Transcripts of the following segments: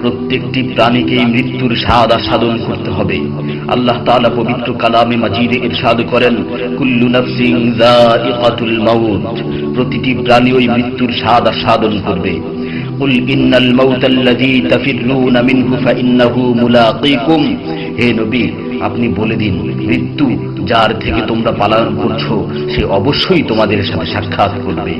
প্রত্যেকটি প্রাণীকেই মৃত্যুর স্বাদ আস্বাদন করতে হবে আল্লাহ তাআলা পবিত্র কালামে মাজিদে ইরশাদ করেন কুল্লু নাফসিন যায়িকাতুল মাউত প্রতিটি প্রাণী ওই মৃত্যুর স্বাদ আস্বাদন করবে قل إن الموت الذي تفرون منه فإنه ملاقيكم হে নবী, আপনি বলে দিন, মৃত্যু যার থেকে তোমরা পালন করছ, সে অবশ্যই তোমাদের সাথে সাক্ষাৎ করবে।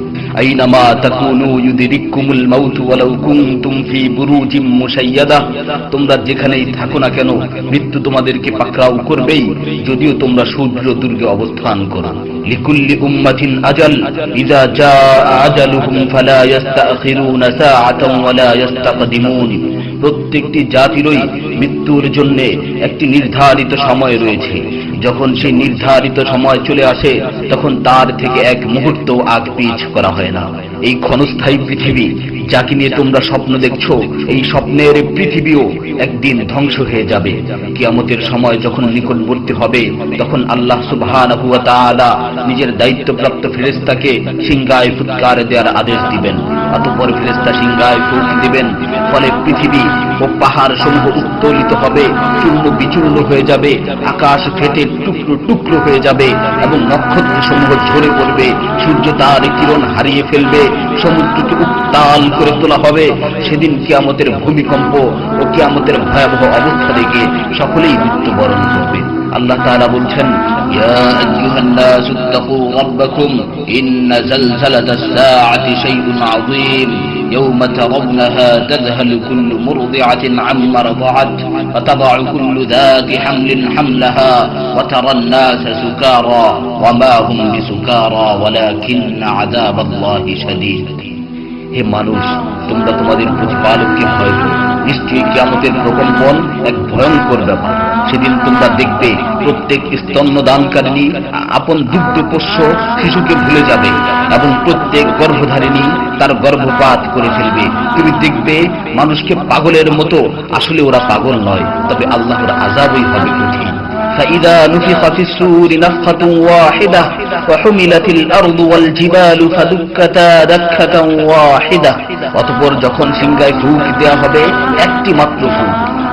তোমরা যেখানেই থাকো না কেন, মৃত্যু তোমাদেরকে পাকড়াও করবেই, যদিও তোমরা সূর্য দুর্গে অবস্থান করো। লিকুল্লি উম্মাতিন আজাল ইযা জাআ আজালুহুম ফালা ইস্তাখিরুনা সাআতান ওয়ালা প্রত্যেকটি জাতিরই মৃত্যুর জন্য একটি নির্ধারিত সময় রয়েছে। যখন সেই নির্ধারিত সময় চলে আসে, তখন তার থেকে এক মুহূর্ত আগ পিছ করা হয় না। এই ক্ষণস্থায়ী পৃথিবী যাকে নিয়ে তোমরা স্বপ্ন দেখছ, এই স্বপ্নের পৃথিবীও একদিন ধ্বংস হয়ে যাবে। কিয়ামতের সময় যখন নিকটবর্তী হবে, তখন আল্লাহ তাআলা নিজের দায়িত্বপ্রাপ্ত ফেরেশতাকে সিংহায় ফুৎকার দেওয়ার আদেশ দিবেন। অতঃপর ফেরেশতা সিংহায় ফুঁক দিবেন, ফলে পৃথিবী ও পাহাড় সমূহ উত্তোলিত হবে, চূর্ণ বিচূর্ণ হয়ে যাবে, আকাশ ফেটে টুকরো টুকরো হয়ে যাবে এবং নক্ষত্র সমূহ ঝরে পড়বে, সূর্য তার কিরণ হারিয়ে ফেলবে, সমুদ্রকে উত্তাল করে তোলা হবে সেদিন কিয়ামতের ভূমিকম্প ও কিয়ামতের ভয়াবহ অবস্থা দেখে সকলেই মৃত্যুবরণ করবে আল্লাহ তাআলা বলছেন ইয়া আইয়ুহান নাসু তাকু রাব্বাকুম ইন্না জালজালাতাস সাআতি শাইউন আযীম يوم ترونها تذهل كل مرضعة عما رضعت وتضع كل ذات حمل حملها وترى الناس سكارى وما هم بسكارى ولكن عذاب الله شديد হে মানুষ, তোমরা তোমাদের প্রতিপালককে ভয় করো। নিশ্চয়ই কিয়ামতের প্রকম্পন এক ভয়ঙ্কর ব্যাপার। সেদিন তোমরা দেখবে প্রত্যেক স্তন্যদানকারিণী আপন দুগ্ধ পোষ্য শিশুকে ভুলে যাবে এবং প্রত্যেক গর্ভধারিণী তার গর্ভপাত করে ফেলবে। তুমি দেখবে মানুষকে পাগলের মতো। আসলে ওরা পাগল নয়, তবে আল্লাহর আজাবই হবে কঠিন। فإذا نفخ في السور نفخة واحدة وحملت الأرض والجبال فدكتا دكة واحدة অতপর যখন সিংহায় ফুক দেওয়া হবে একটি মাত্র ফুক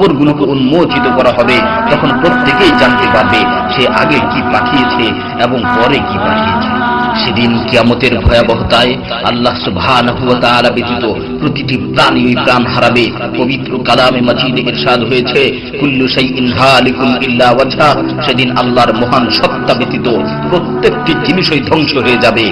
কবরগুলোকে উন্মোচিত করা হবে, তখন প্রত্যেকেই জানতে পারবে সে আগে কি পাঠিয়েছে এবং পরে কি পাঠিয়েছে। সেদিন কিয়ামতের ভয়াবহতায় আল্লাহ সুবহানাহু ওয়া ব্যতীত প্রতিটি প্রাণী প্রাণ হারাবে। পবিত্র কালামে মাজিদে সাদ হয়েছে, কুল্লু শাইইন হালিকুন ইল্লা ওয়াজহা। সেদিন আল্লাহর মহান সত্তা ব্যতীত প্রত্যেকটি জিনিসই ধ্বংস হয়ে যাবে।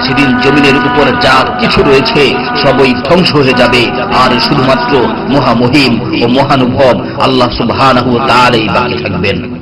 সেদিন জমিনের উপর যা কিছু রয়েছে, সবই ধ্বংস হয়ে যাবে। আর শুধুমাত্র মহামহিম ও মহানুভব আল্লাহ সুবহানাহু বাকি থাকবেন।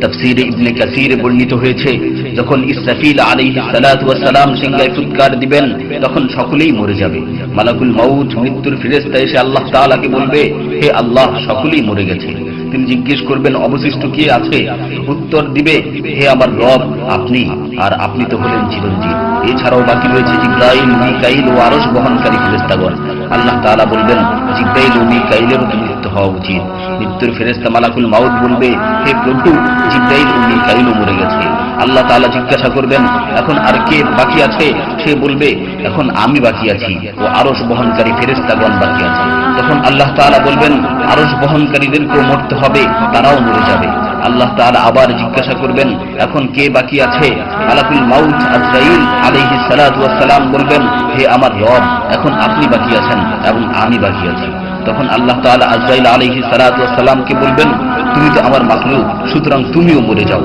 তাফসীরে ইবনে কাসিরে বর্ণিত হয়েছে, যখন ইসরাফিল আলাইহিস সালাতু ওয়াস সালাম সিংহায় ফুৎকার দিবেন, তখন সকলেই মরে যাবে। মালাকুল মাউত, মৃত্যুর ফেরেশতা এসে আল্লাহ তাআলাকে বলবে, হে আল্লাহ, সকলেই মরে গেছে। তিনি জিজ্ঞেস করবেন, অবশিষ্ট কি আছে? উত্তর দিবে, হে আমার রব, আপনি, আর আপনি তো হলেন চিরঞ্জীব। এছাড়াও বাকি রয়েছে জিব্রাইল, মিকাইল ও আরস বহনকারী ফেরেস্তাগণ আল্লাহ তালা বলবেন, জিব্রাইল ও মিকাইলেরও তো মৃত্যু হওয়া উচিত। মৃত্যুর ফেরেস্তা মালাকুল মাউদ বলবে, হে প্রভু, জিব্রাইল ও মিকাইলও মরে গেছে। আল্লাহ তাআলা জিজ্ঞাসা করবেন, এখন আর কে বাকি আছে? সে বলবে, এখন আমি বাকি আছি, ও আরশ বহনকারী ফেরেশতাগণ বাকি আছে। তখন আল্লাহ তাআলা বলবেন আরস বহনকারীদেরকেও মরতে হবে, তারাও মরে যাবে। আল্লাহ তাআলা আবার জিজ্ঞাসা করবেন, এখন কে বাকি আছে? মালাকুল মাউত আজরাইল সালাতু সালাম বলবেন, হে আমার রব, এখন আপনি বাকি আছেন এবং আমি বাকি আছি। তখন আল্লাহ তাআলা আজরাইল আলাইহিস সালাতু ওয়াস সালামকে বলবেন, তুমি তো আমার মাখলুক, সুতরাং তুমিও মরে যাও।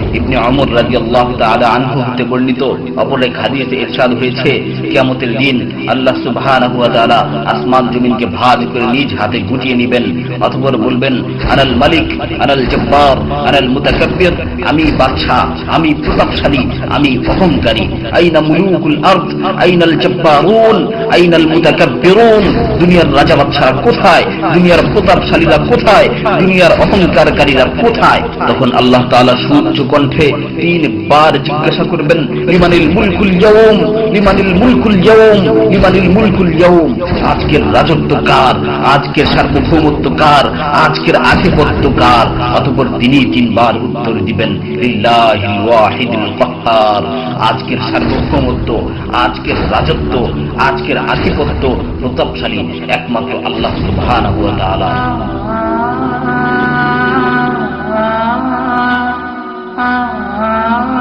ইবনে অমর রাদিয়াল্লাহু তাআলা আনহু হতে বর্ণিত অপর এক ইরশাদ হয়েছে, কিয়ামতের দিন আল্লাহ ওয়া আসমান জমিনকে ভাঁজ করে নিজ হাতে গুটিয়ে নেবেন, অতঃপর বলবেন, আনাল মালিক, আনাল জব্বার, আনাল মুতাকাব্বির, আমি বাদশাহ, আমি প্রতাপশালী আমি অহংকারী। আইনা মুলুকুল আরদ, আইনাল জব্বারুন, আইনাল মুতাকাব্বিরুন। দুনিয়ার রাজা বাদশারা কোথায়? দুনিয়ার প্রতাপশালীরা কোথায়? দুনিয়ার অহংকারকারীরা কোথায়? তখন আল্লাহ তাআলা সুউচ্চ কণ্ঠে তিনবার জিজ্ঞাসা করবেন, লিমানিল মুলকুল ইয়াউম, লিমানিল মুলকুল ইয়াউম, লিমানিল মুলকুল ইয়াউম, আজকের রাজত্ব কার? আজকের সার্বভৌমত্ব কার? আজকের আধিপত্য কার? অতঃপর তিনি তিনবার উত্তর দিবেন লিল্লাহিল ওয়াহিদুল কাহ্হার আজকের সার্বভৌমত্ব, আজকের রাজত্ব, আজকের আধিপত্য প্রতাপশালী একমাত্র আল্লাহ সুবহানাহু ওয়া তাআলা। Ah.